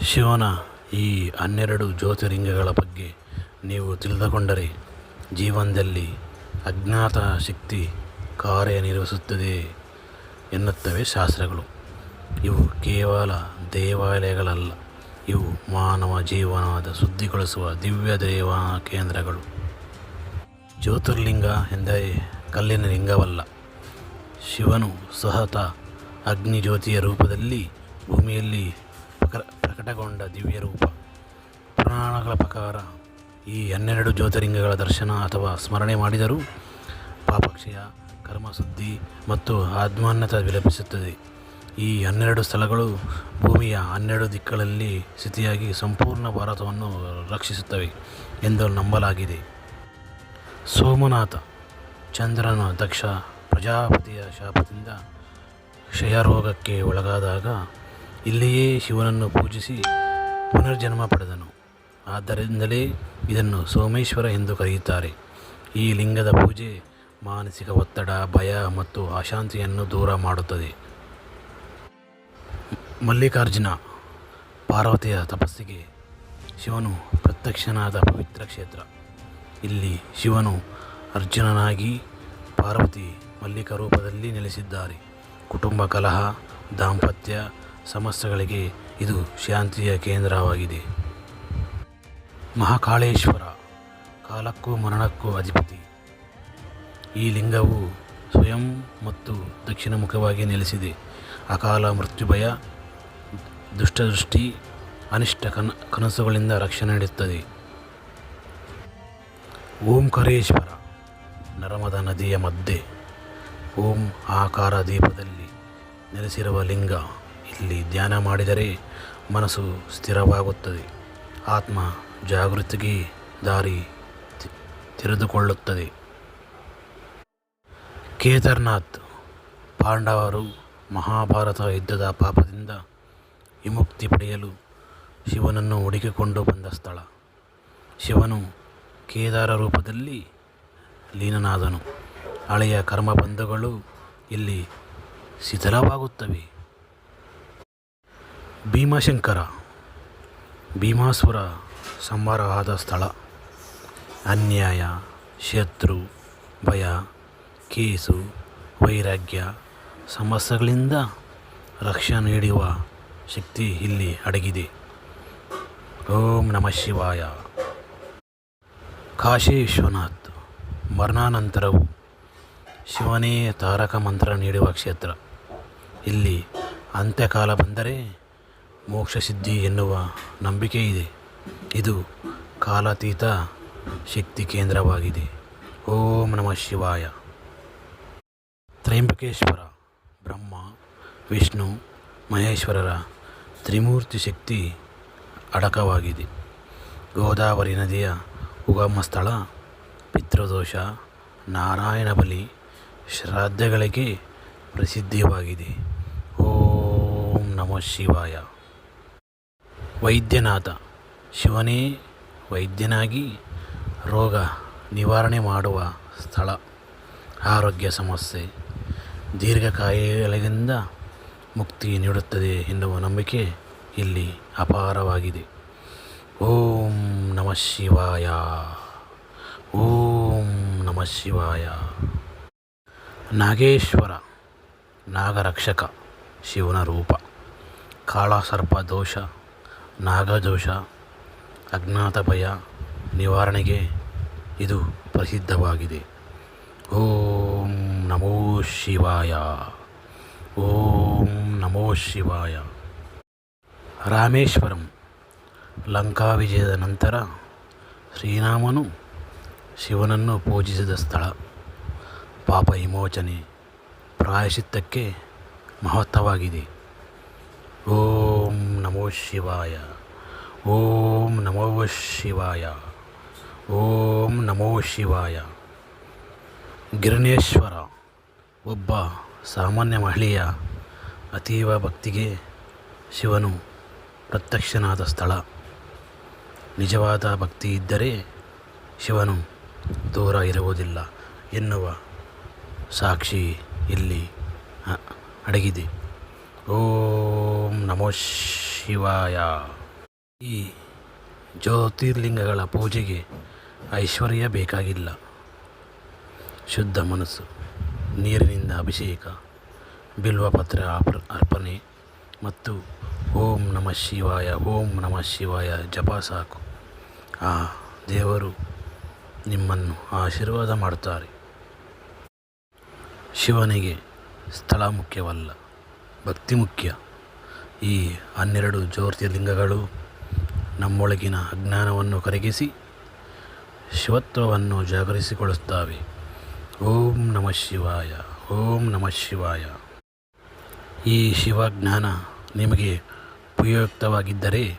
ಶಿವನ ಈ ಹನ್ನೆರಡು ಜ್ಯೋತಿರ್ಲಿಂಗಗಳ ಬಗ್ಗೆ ನೀವು ತಿಳಿದುಕೊಂಡರೆ ಜೀವನದಲ್ಲಿ ಅಜ್ಞಾತ ಶಕ್ತಿ ಕಾರ್ಯನಿರ್ವಹಿಸುತ್ತದೆ ಎನ್ನುತ್ತವೆ ಶಾಸ್ತ್ರಗಳು. ಇವು ಕೇವಲ ದೇವಾಲಯಗಳಲ್ಲ, ಇವು ಮಾನವ ಜೀವನದ ಶುದ್ಧಿಗೊಳಿಸುವ ದಿವ್ಯ ದೇವ ಕೇಂದ್ರಗಳು. ಜ್ಯೋತಿರ್ಲಿಂಗ ಎಂದರೆ ಕಲ್ಲಿನ ಲಿಂಗವಲ್ಲ. ಶಿವನು ಸಹತ ಅಗ್ನಿ ಜ್ಯೋತಿಯ ರೂಪದಲ್ಲಿ ಭೂಮಿಯಲ್ಲಿ ಪ್ರಕಟಗೊಂಡ ದಿವ್ಯ ರೂಪ. ಪುರಾಣಗಳ ಪ್ರಕಾರ ಈ ಹನ್ನೆರಡು ಜ್ಯೋತಿರ್ಲಿಂಗಗಳ ದರ್ಶನ ಅಥವಾ ಸ್ಮರಣೆ ಮಾಡಿದರೂ ಪಾಪಕ್ಷಯ, ಕರ್ಮಶುದ್ಧಿ ಮತ್ತು ಆತ್ಮಾನ್ಯತೆ ವಿಲಪಿಸುತ್ತದೆ. ಈ ಹನ್ನೆರಡು ಸ್ಥಳಗಳು ಭೂಮಿಯ ಹನ್ನೆರಡು ದಿಕ್ಕುಗಳಲ್ಲಿ ಸ್ಥಿತಿಯಾಗಿ ಸಂಪೂರ್ಣ ಭಾರತವನ್ನು ರಕ್ಷಿಸುತ್ತವೆ ಎಂದು ನಂಬಲಾಗಿದೆ. ಸೋಮನಾಥ, ಚಂದ್ರನ ದಕ್ಷ ಪ್ರಜಾಪತಿಯ ಶಾಪದಿಂದ ಕ್ಷಯರೋಗಕ್ಕೆ ಒಳಗಾದಾಗ ಇಲ್ಲಿಯೇ ಶಿವನನ್ನು ಪೂಜಿಸಿ ಪುನರ್ಜನ್ಮ ಪಡೆದನು. ಆದ್ದರಿಂದಲೇ ಇದನ್ನು ಸೋಮೇಶ್ವರ ಎಂದು ಕರೆಯುತ್ತಾರೆ. ಈ ಲಿಂಗದ ಪೂಜೆ ಮಾನಸಿಕ ಒತ್ತಡ, ಭಯ ಮತ್ತು ಅಶಾಂತಿಯನ್ನು ದೂರ ಮಾಡುತ್ತದೆ. ಮಲ್ಲಿಕಾರ್ಜುನ ಪಾರ್ವತಿಯ ತಪಸ್ಸಿಗೆ ಶಿವನು ಪ್ರತ್ಯಕ್ಷನಾದ ಪವಿತ್ರ ಕ್ಷೇತ್ರ. ಇಲ್ಲಿ ಶಿವನು ಅರ್ಜುನನಾಗಿ ಪಾರ್ವತಿ ಮಲ್ಲಿಕ ರೂಪದಲ್ಲಿ ನೆಲೆಸಿದ್ದಾರೆ. ಕುಟುಂಬ ಕಲಹ, ದಾಂಪತ್ಯ ಸಮಸ್ಯೆಗಳಿಗೆ ಇದು ಶಾಂತಿಯ ಕೇಂದ್ರವಾಗಿದೆ. ಮಹಾಕಾಳೇಶ್ವರ ಕಾಲಕ್ಕೂ ಮರಣಕ್ಕೂ ಅಧಿಪತಿ. ಈ ಲಿಂಗವು ಸ್ವಯಂ ಮತ್ತು ದಕ್ಷಿಣ ಮುಖವಾಗಿ ನೆಲೆಸಿದೆ. ಅಕಾಲ ಮೃತ್ಯುಭಯ ದುಷ್ಟದೃಷ್ಟಿ, ಅನಿಷ್ಟ ಕನ, ಕನಸುಗಳಿಂದ ರಕ್ಷಣೆ ನೀಡುತ್ತದೆ. ಓಂಕಾರೇಶ್ವರ, ನರಮದ ನದಿಯ ಮಧ್ಯೆ, ಓಂ ಆಕಾರ ದೀಪದಲ್ಲಿ ನೆಲೆಸಿರುವ ಲಿಂಗ. ಇಲ್ಲಿ ಧ್ಯಾನ ಮಾಡಿದರೆ ಮನಸ್ಸು ಸ್ಥಿರವಾಗುತ್ತದೆ. ಆತ್ಮ ಜಾಗೃತಿಗೆ ದಾರಿ ತೆರೆದುಕೊಳ್ಳುತ್ತದೆ. ಕೇದಾರ್ನಾಥ್ ಪಾಂಡವರು ಮಹಾಭಾರತ ಯುದ್ಧದ ಪಾಪದಿಂದ ವಿಮುಕ್ತಿ ಪಡೆಯಲು ಶಿವನನ್ನು ಹುಡುಕಿಕೊಂಡು ಬಂದ ಸ್ಥಳ. ಶಿವನು ಕೇದಾರ ರೂಪದಲ್ಲಿ ಲೀನನಾದನು. ಹಳೆಯ ಕರ್ಮಬಂಧಗಳು ಇಲ್ಲಿ ಶಿಥಿಲವಾಗುತ್ತವೆ. ಭೀಮಶಂಕರ, ಭೀಮಾಸುರ ಸಂಹಾರವಾದ ಸ್ಥಳ. ಅನ್ಯಾಯ, ಶತ್ರು, ಭಯ, ಕೇಸು, ವೈರಾಗ್ಯ, ಸಮಸ್ಯೆಗಳಿಂದ ರಕ್ಷಣೆ ನೀಡುವ ಶಕ್ತಿ ಇಲ್ಲಿ ಅಡಗಿದೆ. ಓಂ ನಮಃ ಶಿವಾಯ. ಕಾಶಿ ವಿಶ್ವನಾಥ್ ಮರಣಾನಂತರವು ಶಿವನೇ ತಾರಕ ಮಂತ್ರ ನೀಡುವ ಕ್ಷೇತ್ರ. ಇಲ್ಲಿ ಅಂತ್ಯಕಾಲ ಬಂದರೆ ಮೋಕ್ಷ ಸಿದ್ಧಿ ಎನ್ನುವ ನಂಬಿಕೆ ಇದೆ. ಇದು ಕಾಲಾತೀತ ಶಕ್ತಿ ಕೇಂದ್ರವಾಗಿದೆ. ಓಂ ನಮಃ ಶಿವಾಯ. ತ್ರಯಂಬಕೇಶ್ವರ, ಬ್ರಹ್ಮ, ವಿಷ್ಣು, ಮಹೇಶ್ವರರ ತ್ರಿಮೂರ್ತಿ ಶಕ್ತಿ ಅಡಕವಾಗಿದೆ. ಗೋದಾವರಿ ನದಿಯ ಉಗಮ ಸ್ಥಳ ಪಿತೃದೋಷ, ನಾರಾಯಣ ಬಲಿ ಶ್ರಾದ್ದಗಳಿಗೆ ಪ್ರಸಿದ್ಧವಾಗಿದೆ. ಓಂ ನಮಃ ಶಿವಾಯ. ವೈದ್ಯನಾಥ ಶಿವನೇ ವೈದ್ಯನಾಗಿ ರೋಗ ನಿವಾರಣೆ ಮಾಡುವ ಸ್ಥಳ. ಆರೋಗ್ಯ ಸಮಸ್ಯೆ. ದೀರ್ಘಕಾಯಿಗಳಿಂದ ಮುಕ್ತಿ ನೀಡುತ್ತದೆ ಎನ್ನುವ ನಂಬಿಕೆ ಇಲ್ಲಿ ಅಪಾರವಾಗಿದೆ. ಓಂ ನಮಃ ಶಿವಾಯ. ಓಂ ನಮಃ ಶಿವಾಯ. ನಾಗೇಶ್ವರ, ನಾಗರಕ್ಷಕ, ಶಿವನ ರೂಪ. ಕಾಳಸರ್ಪ ದೋಷ ನಾಗದೋಷ ಅಜ್ಞಾತ ಭಯ ನಿವಾರಣೆಗೆ ಇದು ಪ್ರಸಿದ್ಧವಾಗಿದೆ. ಓಂ ನಮೋ ಶಿವಾಯ. ಓಂ ನಮೋ ಶಿವಾಯ. ರಾಮೇಶ್ವರಂ. ಲಂಕಾ ವಿಜಯದ ನಂತರ ಶ್ರೀರಾಮನು ಶಿವನನ್ನು ಪೂಜಿಸಿದ ಸ್ಥಳ. ಪಾಪ ವಿಮೋಚನೆ ಪ್ರಾಯಶಿತ್ತಕ್ಕೆ ಮಹತ್ವವಾಗಿದೆ. ಓಂ ನಮೋ ಶಿವಾಯ ಓಂ ನಮೋ ಶಿವಾಯ ಓಂ ನಮೋ ಶಿವಾಯ ಗಿರಣೇಶ್ವರ ಒಬ್ಬ ಸಾಮಾನ್ಯ ಮಹಿಳೆಯ ಅತೀವ ಭಕ್ತಿಗೆ ಶಿವನು ಪ್ರತ್ಯಕ್ಷನಾದ ಸ್ಥಳ. ನಿಜವಾದ ಭಕ್ತಿ ಇದ್ದರೆ ಶಿವನು ದೂರ ಇರುವುದಿಲ್ಲ ಎನ್ನುವ ಸಾಕ್ಷಿ ಇಲ್ಲಿ ಅಡಗಿದೆ. ಓಂ ನಮೋ ಶಿವಾಯ. ಈ ಜ್ಯೋತಿರ್ಲಿಂಗಗಳ ಪೂಜೆಗೆ ಐಶ್ವರ್ಯ ಬೇಕಾಗಿಲ್ಲ. ಶುದ್ಧ ಮನಸ್ಸು, ನೀರಿನಿಂದ ಅಭಿಷೇಕ, ಬಿಲ್ವಪತ್ರ ಅಪ ಅರ್ಪಣೆ ಮತ್ತು ಓಂ ನಮಃ ಶಿವಾಯ, ಓಂ ನಮಃ ಶಿವಾಯ, ಜಪ ಸಾಕು. ಆ ದೇವರು ನಿಮ್ಮನ್ನು ಆಶೀರ್ವಾದ ಮಾಡುತ್ತಾರೆ ಶಿವನಿಗೆ ಸ್ಥಳ ಮುಖ್ಯವಲ್ಲ, ಭಕ್ತಿ ಮುಖ್ಯ. ಈ ಹನ್ನೆರಡು ಜ್ಯೋತಿರ್ಲಿಂಗಗಳು ನಮ್ಮೊಳಗಿನ ಅಜ್ಞಾನವನ್ನು ಕರಗಿಸಿ ಶಿವತ್ವವನ್ನು ಜಾಗರಿಸಿಕೊಳ್ಳುತ್ತವೆ. ಓಂ ನಮಃ ಶಿವಾಯ, ಓಂ ನಮಃ ಶಿವಾಯ. ಈ ಶಿವಜ್ಞಾನ ನಿಮಗೆ ಉಪಯುಕ್ತವಾಗಿದ್ದರೆ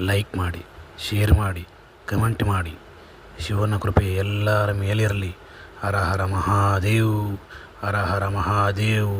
ಲೈಕ್ ಮಾಡಿ, ಶೇರ್ ಮಾಡಿ, ಕಮೆಂಟ್ ಮಾಡಿ. ಶಿವನ ಕೃಪೆ ಎಲ್ಲರ ಮೇಲಿರಲಿ. ಹರ ಹರ ಮಹಾದೇವ್, ಹರ ಹರ ಮಹಾದೇವ್.